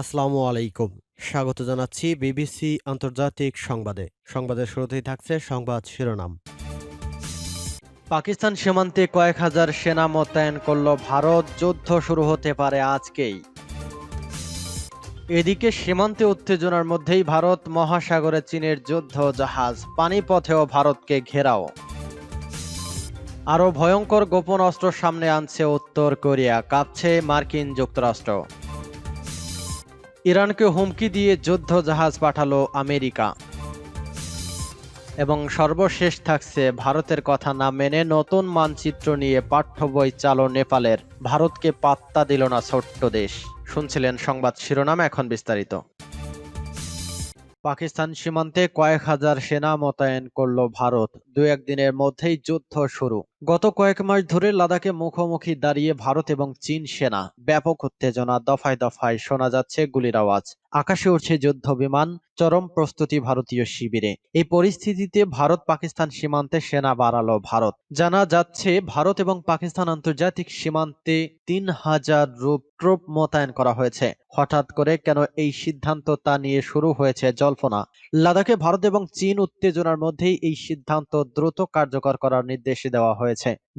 আসসালামু আলাইকুম। স্বাগত জানাচ্ছি বিবিসি আন্তর্জাতিক সংবাদে। সংবাদের শুরুতেই থাকছে সংবাদ শিরোনাম। পাকিস্তান সীমান্তে কয়েক হাজার সেনা মোতায়েন করল ভারত। যুদ্ধ শুরু হতে পারে আজকেই। এদিকে সীমান্তে উত্তেজনার মধ্যেই ভারত মহাসাগরে চীনের যুদ্ধ জাহাজ, পানিপথেও ভারতকে ঘেরাও। আরও ভয়ঙ্কর গোপন অস্ত্র সামনে আনছে উত্তর কোরিয়া, কাঁপছে মার্কিন যুক্তরাষ্ট্র। ইরানকে হুমকি দিয়ে যুদ্ধ জাহাজ পাঠালো আমেরিকা। এবং সর্বশেষ থাকছে ভারতের কথা না মেনে নতুন মানচিত্র নিয়ে পাঠ্য বই চালো নেপালের। ভারতকে পাত্তা দিল না ছোট্ট দেশ। শুনছিলেন সংবাদ শিরোনাম এখন বিস্তারিত। পাকিস্তান সীমান্তে কয়েক হাজার সেনা মোতায়েন করল ভারত। দু একদিনের মধ্যেই যুদ্ধ শুরু। গত কয়েক মাস ধরে লাদাখে মুখোমুখি দাঁড়িয়ে ভারত এবং চীন সেনা ব্যাপক উত্তেজনা দফায় দফায় শোনা যাচ্ছে গুলির আওয়াজ। আকাশে উঠছে যুদ্ধ বিমান, চরম প্রস্তুতি ভারতীয় শিবিরে। এই পরিস্থিতিতে ভারত পাকিস্তান সীমান্তে সেনা বাড়ালো ভারত। জানা যাচ্ছে, ভারত এবং পাকিস্তান আন্তর্জাতিক সীমান্তে তিন হাজার রূপ, ট্রুপ মোতায়েন করা হয়েছে। হঠাৎ করে কেন এই সিদ্ধান্ত তা নিয়ে শুরু হয়েছে জল্পনা? লাদাখে ভারত এবং চীন উত্তেজনার মধ্যেই এই সিদ্ধান্ত দ্রুত কার্যকর করার নির্দেশ দেওয়া হয়েছে।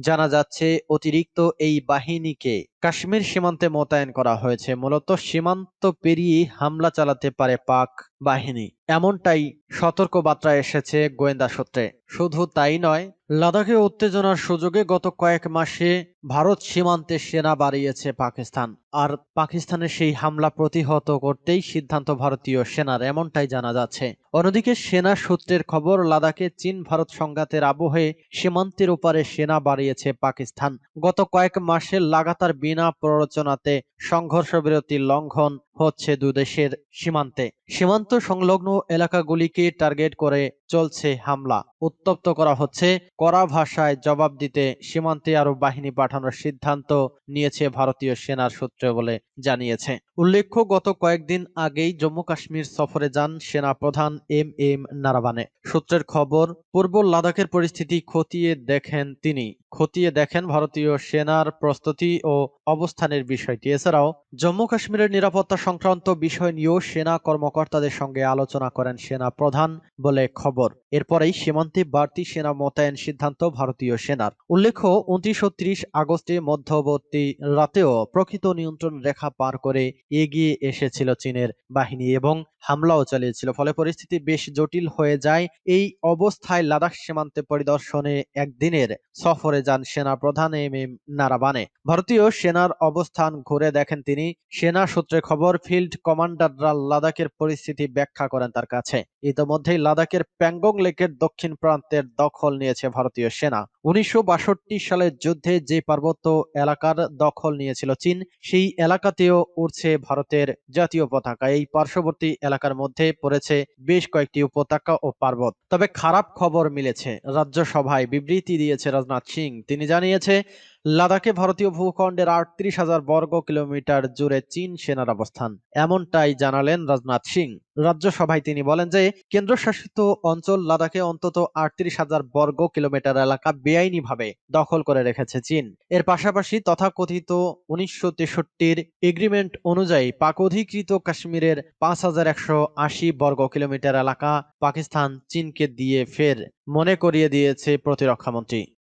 জানা যাচ্ছে, অতিরিক্ত এই বাহিনীকে কাশ্মীর সীমান্তে মোতায়েন করা হয়েছে। মূলত সীমান্ত পেরিয়ে হামলা চালাতে পারে পাক বাহিনী। এমনটাই সতর্ক বার্তা এসেছে গোয়েন্দা সূত্রে। শুধু তাই নয়, লাদাখে উত্তেজনার সুযোগে গত কয়েক মাসে ভারত সীমান্তে সেনা বাড়িয়েছে পাকিস্তান। আর পাকিস্তানের সেই হামলা প্রতিহত করতেই সিদ্ধান্ত ভারতীয় সেনার, এমনটাই জানা যাচ্ছে। অন্যদিকে সেনা সূত্রের খবর, লাদাখে চীন ভারত সংঘাতের আবহে সীমান্তের ওপারে সেনা বাড়িয়েছে পাকিস্তান। গত কয়েক মাসে লাগাতার বিনা প্ররোচনাতে সংঘর্ষ বিরতি লঙ্ঘন হচ্ছে দুদেশের সীমান্তে। সীমান্ত সংলগ্ন এলাকাগুলিকে টার্গেট করে চলছে হামলা। উত্তপ্ত করা হচ্ছে। কড়া ভাষায় জবাব দিতে সীমান্তে আরও বাহিনী পাঠানোর সিদ্ধান্ত নিয়েছে ভারতীয় সেনার সূত্র বলে জানিয়েছে। উল্লেখ্য, গত কয়েকদিন আগেই জম্মু কাশ্মীর সফরে যান সেনা প্রধান এম এম নারাবানে। সূত্রের খবর, পূর্ব লাদাখের পরিস্থিতি খতিয়ে দেখেন তিনি। খতিয়ে দেখেন ভারতীয় সেনার প্রস্তুতি ও অবস্থানের বিষয়টি। এছাড়াও জম্মু কাশ্মীরের নিরাপত্তা সংক্রান্ত বিষয় নিয়েও সেনা কর্মকর্তাদের সঙ্গে আলোচনা করেন সেনা প্রধান বলে খবর এরপরেই সীমান্তে বাড়তি সেনা মোতায়েন সিদ্ধান্ত ভারতীয় সেনার। উল্লেখ্য উনত্রিশ ও ত্রিশ আগস্টে মধ্যবর্তী রাতেও প্রকৃত নিয়ন্ত্রণ রেখা পার করে এগিয়ে এসেছিল চীনের বাহিনী এবং হামলাও চালিয়েছিল। ফলে পরিস্থিতি বেশ জটিল হয়ে যায়। এই অবস্থায় লাদাখ সীমান্তে পরিদর্শনে একদিনের সফরে যান সেনা প্রধান এম এম নারাবানে। ভারতীয় সেনার অবস্থান ঘুরে দেখেন তিনি। সেনা সূত্রে খবর, ফিল্ড কমান্ডাররা লাদাখের পরিস্থিতি ব্যাখ্যা করেন তার কাছে। ইতোমধ্যেই লাদাখের প্যাংগং লেকের দক্ষিণ প্রান্তের দখল নিয়েছে ভারতীয় সেনা। উনিশশো বাষট্টি সালের যুদ্ধে যে পার্বত্য এলাকার দখল নিয়েছিল চীন, সেই এলাকাতেও উঠছে ভারতের জাতীয় পতাকা। এই পার্শ্ববর্তী এলাকার মধ্যে পড়েছে বেশ কয়েকটি উপত্যকা ও পার্বত তবে খারাপ খবর মিলেছে। রাজ্যসভায় বিবৃতি দিয়েছে রাজনাথ সিং। তিনি জানিয়েছে লাদাখে ভারতীয় ভূখণ্ডের আটত্রিশ হাজার বর্গ কিলোমিটার জুড়ে চীন সেনার অবস্থান। এমনটাই জানালেন রাজনাথ সিং। রাজ্যসভায় তিনি বলেন যে, কেন্দ্রশাসিত অঞ্চল লাদাখে অন্তত আটত্রিশ হাজার বর্গ কিলোমিটার এলাকা বেআইনিভাবে দখল করে রেখেছে চীন। এর পাশাপাশি তথাকথিত উনিশশো তেষট্টির এগ্রিমেন্ট অনুযায়ী পাক অধিকৃত কাশ্মীরের পাঁচ হাজার একশো আশি বর্গ কিলোমিটার এলাকা পাকিস্তান চীনকে দিয়ে ফের মনে করিয়ে দিয়েছে প্রতিরক্ষামন্ত্রী।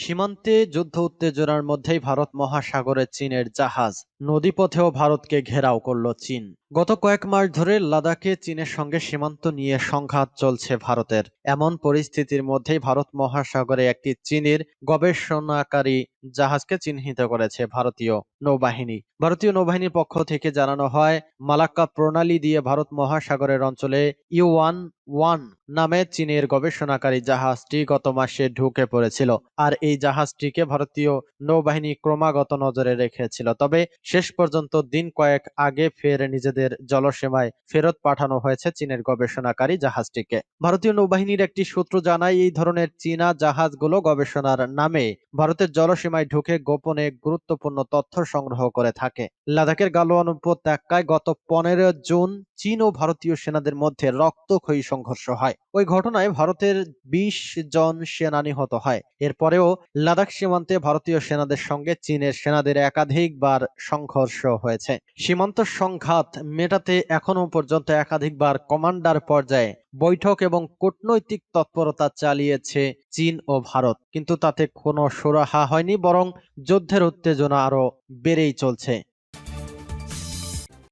সীমান্তে যুদ্ধ উত্তেজনার মধ্যেই ভারত মহাসাগরে চীনের জাহাজ নদীপথেও ভারতকে ঘেরাও করল চীন। গত কয়েক মাস ধরে লাদাখে চীনের সঙ্গে সীমান্ত নিয়ে সংঘাত চলছে ভারতের। এমন পরিস্থিতির মধ্যেই ভারত মহাসাগরে একটি চীনের গবেষণাকারী জাহাজকে চিহ্নিত করেছে ভারতীয় নৌবাহিনী। ভারতীয় নৌবাহিনীর পক্ষ থেকে জানানো হয়, মালাক্কা প্রণালী দিয়ে ভারত মহাসাগরের অঞ্চলে ইউ ওয়ান ওয়ান নামে চীনের গবেষণাকারী জাহাজটি গত মাসে ঢুকে পড়েছিল, আর এই জাহাজটিকে ভারতীয় নৌবাহিনী ক্রমাগত নজরে রেখেছিল। তবে শেষ পর্যন্ত দিন কয়েক আগে ফের নিজেদের জলসীমায় ফেরত পাঠানো হয়েছে চীনের গবেষণাকারী জাহাজটিকে। ভারতীয় নৌবাহিনীর একটি সূত্র জানায়, এই ধরনের চীনা জাহাজগুলো গবেষণার নামে ভারতের জলসীমায় ঢুকে গোপনে গুরুত্বপূর্ণ তথ্য সংগ্রহ করে থাকে। লাদাখের গালোয়ান উপত্যকায় গত পনেরো জুন চীন ও ভারতীয় সেনাদের মধ্যে রক্তক্ষয়ী সংঘর্ষ হয়। ওই ঘটনায় ভারতের বিশ জন সেনা নিহত হয়। এরপরেও লাদাখ সীমান্তে ভারতীয় সেনাদের সঙ্গে চীনের সেনাদের একাধিকবার সংঘর্ষ হয়েছে। সীমান্ত সংঘাত মেটাতে এখনও পর্যন্ত একাধিকবার কমান্ডার পর্যায়ে বৈঠক এবং কূটনৈতিক তৎপরতা চালিয়েছে চীন ও ভারত। কিন্তু তাতে কোনো সুরাহা হয়নি, বরং যুদ্ধের উত্তেজনা আরও বেড়েই চলছে।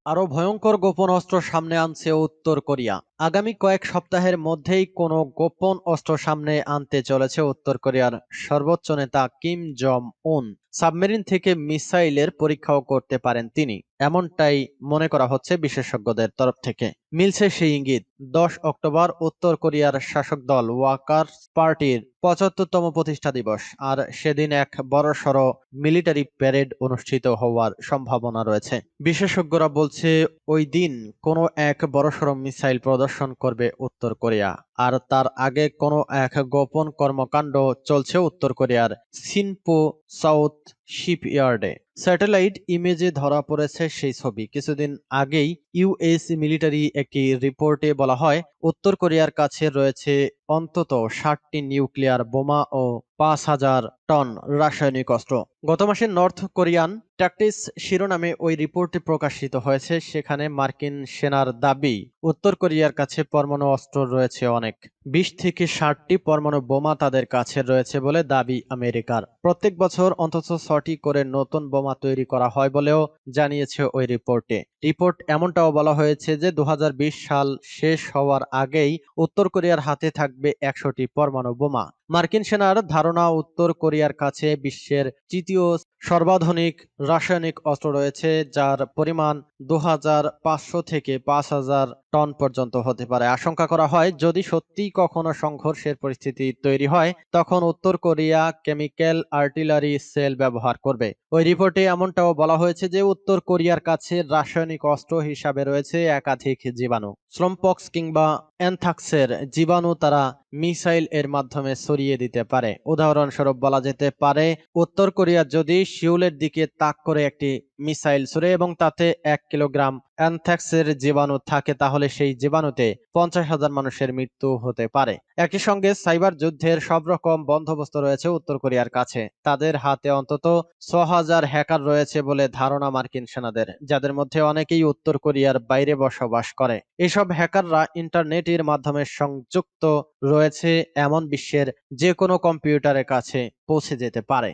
আরও ভয়ঙ্কর গোপন অস্ত্র সামনে আনছে উত্তর কোরিয়া। আগামী কয়েক সপ্তাহের মধ্যেই কোনো গোপন অস্ত্র সামনে আনতে চলেছে উত্তর কোরিয়ার সর্বোচ্চ নেতা কিম জম উন সাবমেরিন থেকে মিসাইলের পরীক্ষাও করতে পারেন তিনি। এমনটাই মনে করা হচ্ছে বিশেষজ্ঞদের তরফ থেকে। মিলছে সেই ইঙ্গিত, দশ অক্টোবর উত্তর কোরিয়ার শাসক দল ওয়াকার্স পার্টির পঁচাত্তরতম প্রতিষ্ঠা দিবস আর সেদিন এক বড়সড় মিলিটারি প্যারেড অনুষ্ঠিত হওয়ার সম্ভাবনা রয়েছে। বিশেষজ্ঞরা বলছে, ওই দিন কোনো এক বড়সড় মিসাইল প্রদর্শন করবে উত্তর কোরিয়া আর তার আগে কোনো এক গোপন কর্মকাণ্ড চলছে উত্তর কোরিয়ার সিনপো সাউথ শিপইয়ার্ডে। স্যাটেলাইট ইমেজে ধরা পড়েছে সেই ছবি। কিছুদিন আগেই ইউএস মিলিটারি একটি রিপোর্টে বলা হয়, উত্তর কোরিয়ার কাছে রয়েছে অন্তত ষাটটি নিউক্লিয়ার বোমা ও পাঁচ হাজার টন রাসায়নিক অস্ত্র। গত মাসে নর্থ কোরিয়ান ট্যাকটিস শিরোনামে ওই রিপোর্টটি প্রকাশিত হয়েছে, সেখানে মার্কিন সেনার দাবি, উত্তর কোরিয়ার কাছে পরমাণু অস্ত্র রয়েছে অনেক। বিশ থেকে ষাটটি পরমাণু বোমা তাদের কাছে রয়েছে বলে দাবি আমেরিকার। প্রত্যেক বছর অন্তত ছটি করে নতুন বোমা তৈরি করা হয় বলেও জানিয়েছে ওই রিপোর্টে। রিপোর্ট এমনটাও বলা হয়েছে যে দু হাজার বিশ সাল শেষ হওয়ার আগেই উত্তর কোরিয়ার হাতে থাকবে একশোটি পরমাণু বোমা। মার্কিন সেনার ধারণা উত্তর কোরিয়ার কাছে বিশ্বের তৃতীয় সর্বাধুনিক রাসায়নিক অস্ত্র রয়েছে, যার পরিমাণ দু হাজার পাঁচশো থেকে পাঁচ হাজার টন পর্যন্ত হতে পারে। আশঙ্কা করা হয়, যদি সত্যি কখনো সংঘর্ষের পরিস্থিতি তৈরি হয়, তখন উত্তর কোরিয়া কেমিক্যাল আর্টিলারি সেল ব্যবহার করবে। ওই রিপোর্টে এমনটাও বলা হয়েছে যে উত্তর কোরিয়ার কাছে রাসায়নিক অস্ত্র হিসাবে রয়েছে একাধিক জীবাণু। স্লমপক্স কিংবা অ্যানথাক্সের জীবাণু তারা মিসাইল এর মাধ্যমে সরিয়ে দিতে পারে। উদাহরণস্বরূপ বলা যেতে পারে, উত্তর কোরিয়া যদি শিউলের দিকে তাক করে একটি মিসাইল ছুড়ে এবং তাতে এক কিলোগ্রাম অ্যানথ্যাক্সের জীবাণু থাকে, তাহলে সেই জীবাণুতে পঞ্চাশ হাজার মানুষের মৃত্যু হতে পারে। একই সঙ্গে সাইবার যুদ্ধের সব রকম বন্দোবস্ত রয়েছে উত্তর কোরিয়ার কাছে। তাদের হাতে অন্তত ছ হাজার হ্যাকার রয়েছে বলে ধারণা মার্কিন সেনাদের, যাদের মধ্যে অনেকেই উত্তর কোরিয়ার বাইরে বসবাস করে। এসব হ্যাকাররা ইন্টারনেটের মাধ্যমে সংযুক্ত রয়েছে, এমন বিশ্বের যে কোনো কম্পিউটারের কাছে পৌঁছে যেতে পারে।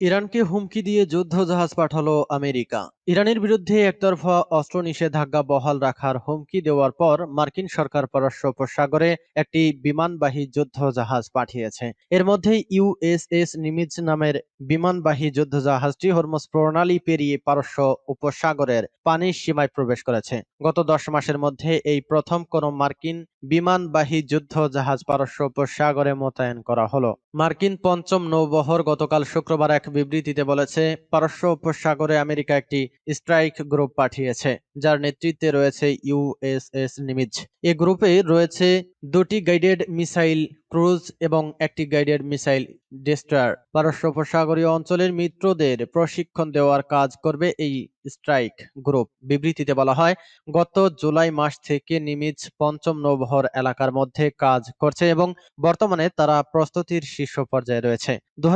ইরানকে হুমকি দিয়ে যুদ্ধ জাহাজ পাঠালো আমেরিকা। ইরানের বিরুদ্ধে একতরফা অস্ত্র নিষেধাজ্ঞা বহাল রাখার হুমকি দেওয়ার পর মার্কিন সরকার পারস্য উপসাগরে একটি বিমানবাহী যুদ্ধ জাহাজ পাঠিয়েছে। এর মধ্যে ইউএসএস নিমিজ নামের বিমানবাহী যুদ্ধ জাহাজটি হরমুজ প্রণালী পেরিয়ে পারস্য উপসাগরের পানির সীমায় প্রবেশ করেছে। গত দশ মাসের মধ্যে এই প্রথম কোন মার্কিন বিমানবাহী যুদ্ধ জাহাজ পারস্য উপসাগরে মোতায়েন করা হলো। মার্কিন পঞ্চম নৌবহর গতকাল শুক্রবার এক বিবৃতিতে বলেছে, পারস্য উপসাগরে আমেরিকা একটি স্ট্রাইক গ্রুপ পাঠিয়েছে, যার নেতৃত্বে রয়েছে ইউএসএস নিমিজ। এ গ্রুপে রয়েছে দুটি গাইডেড মিসাইল ক্রুজ এবং একটি গাইডেড মিসাইল ডেস্ট্রয়ার পারস্য উপসাগরীয় অঞ্চলের মিত্রদের প্রশিক্ষণ দেওয়ার কাজ করবে এই স্ট্রাইক গ্রুপ। বিবৃতিতে বলা হয়, গত জুলাই মাস থেকে নিমিজ পঞ্চম নৌবহর এলাকার মধ্যে কাজ করছে এবং বর্তমানে তারা প্রস্তুতির শীর্ষ পর্যায়ে রয়েছে। দু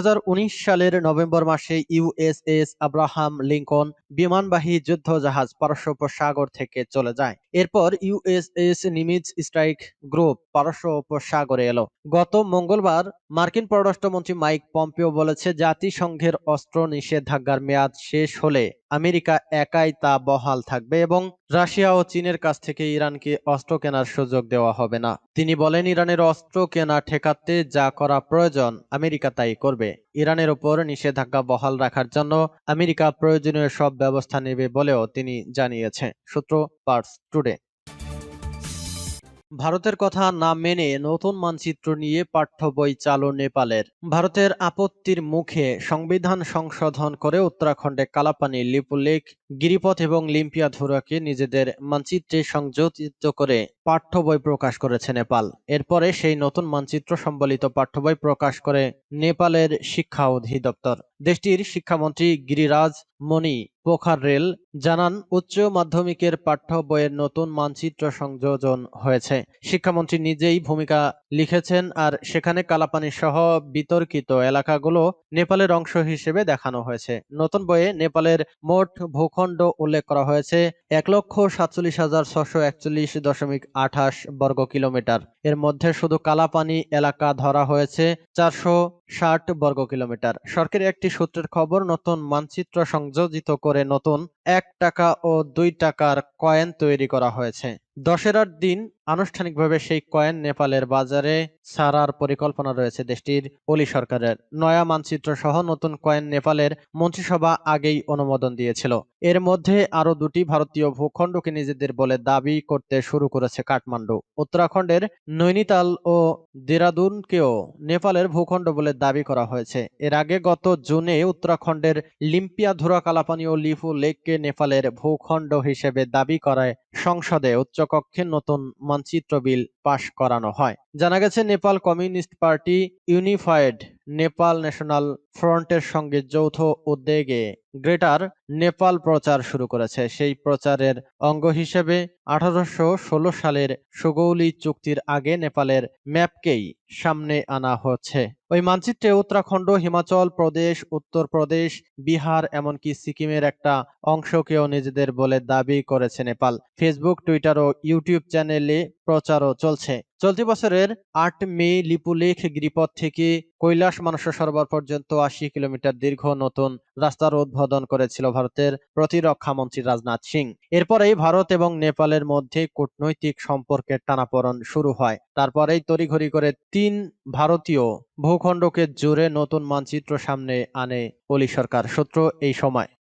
সালের নভেম্বর মাসে ইউএসএস আব্রাহাম লিঙ্কন বিমানবাহী যুদ্ধ জাহাজ পারস্য উপসাগর থেকে চলে যায়। এরপর ইউএসএস নিমিজ স্ট্রাইক গ্রুপ পারস্য উপসাগরে এলো। গত মঙ্গলবার মার্কিন পররাষ্ট্রমন্ত্রী মাইক পম্পিও বলেছে, জাতিসংঘের অস্ত্র নিষেধাজ্ঞার মেয়াদ শেষ হলে আমেরিকা একাই তা বহাল থাকবে এবং রাশিয়া ও চীনের কাছ থেকে ইরানকে অস্ত্র কেনার সুযোগ দেওয়া হবে না। তিনি বলেন, ইরানের অস্ত্র কেনা ঠেকাতে যা করা প্রয়োজন, আমেরিকা তাই করবে। ইরানের ওপর নিষেধাজ্ঞা বহাল রাখার জন্য আমেরিকা প্রয়োজনীয় সব ব্যবস্থা নেবে বলেও তিনি জানিয়েছে সূত্র পার্স টুডে। ভারতের কথা না মেনে নতুন মানচিত্র নিয়ে পাঠ্য বই চালু নেপালের। ভারতের আপত্তির মুখে সংবিধান সংশোধন করে উত্তরাখণ্ডে কালাপানি লিপুলেক গিরিপথ এবং লিম্পিয়া ধুরাকে নিজেদের মানচিত্রে সংযোজিত করে পাঠ্য বই প্রকাশ করেছে নেপাল। এরপরে সেই নতুন মানচিত্র সম্বলিত পাঠ্য বই প্রকাশ করে নেপালের শিক্ষা অধিদপ্তর। দেশটির শিক্ষামন্ত্রী গিরিরাজ মণি পোখারেল জানান, উচ্চ মাধ্যমিকের পাঠ্য বইয়ের নতুন মানচিত্র সংযোজন হয়েছে। শিক্ষামন্ত্রী নিজেই ভূমিকা লিখেছেন, আর সেখানে কালাপানি সহ বিতর্কিত এলাকাগুলো নেপালের অংশ হিসেবে দেখানো হয়েছে। নতুন বইয়ে নেপালের মোট ভূখণ্ড উল্লেখ করা হয়েছে, এক লক্ষ সাতচল্লিশ হাজার ছশো একচল্লিশ দশমিক আঠাশ বর্গ কিলোমিটার। এর মধ্যে শুধু কালাপানি এলাকা ধরা হয়েছে, চারশো ষাট বর্গ কিলোমিটার। সরকারি একটি সূত্রের খবর, নতুন মানচিত্র সংযোজিত করে নতুন এক টাকা ও দুই টাকার কয়েন তৈরি করা হয়েছে। দশেরার দিন আনুষ্ঠানিকভাবে সেই কয়েন নেপালের বাজারে ছাড়ার পরিকল্পনা রয়েছে দেশটির অলি সরকারের। নয়া মানচিত্র সহ নতুন কয়েন নেপালের মন্ত্রিসভা আগেই অনুমোদন দিয়েছিল। এর মধ্যে আরও দুটি ভারতীয় ভূখণ্ডকে নিজেদের বলে দাবি করতে শুরু করেছে কাঠমান্ডু। উত্তরাখণ্ডের নৈনিতাল ও দেরাদুনকেও নেপালের ভূখণ্ড বলে দাবি করা হয়েছে। এর আগে গত জুনে উত্তরাখণ্ডের লিম্পিয়া ধুরা কালাপানি ও লিফু লেককে নেপালের ভূখণ্ড হিসেবে দাবি করায় সংসদে উচ্চকক্ষে নতুন মানচিত্র বিল পাশ করানো হয়। জানা গেছে Nepal communist party unified Nepal national ফ্রন্টের সঙ্গে যৌথ উদ্যোগে গ্রেটার নেপাল প্রচার শুরু করেছে। সেই প্রচারের অঙ্গ হিসেবে আঠারোশো ষোলো সালের সুগৌলি চুক্তির আগে নেপালের ম্যাপকেই সামনে আনা হচ্ছে। ওই মানচিত্রে উত্তরাখণ্ড, হিমাচল প্রদেশ উত্তরপ্রদেশ বিহার, এমনকি সিকিমের একটা অংশকেও নিজেদের বলে দাবি করেছে নেপাল। ফেসবুক, টুইটার ও ইউটিউব চ্যানেলে প্রচারও চলছে। চলতি বছরের আট মে লিপুলেখ গিরিপথ থেকে কৈলাস মানস সরোবর পর্যন্ত আশি কিলোমিটার দীর্ঘ নতুন রাস্তার উদ্বোধন করেছিল ভারতের প্রতিরক্ষা মন্ত্রী রাজনাথ সিং। এরপরেই ভারত এবং নেপালের মধ্যে কূটনৈতিক সম্পর্কের টানাপোড়েন শুরু হয়। তারপরেই তড়িঘড়ি করে তিন ভারতীয় ভূখণ্ডকে জুড়ে নতুন মানচিত্র সামনে আনে অলি সরকার। সূত্র এই সময়।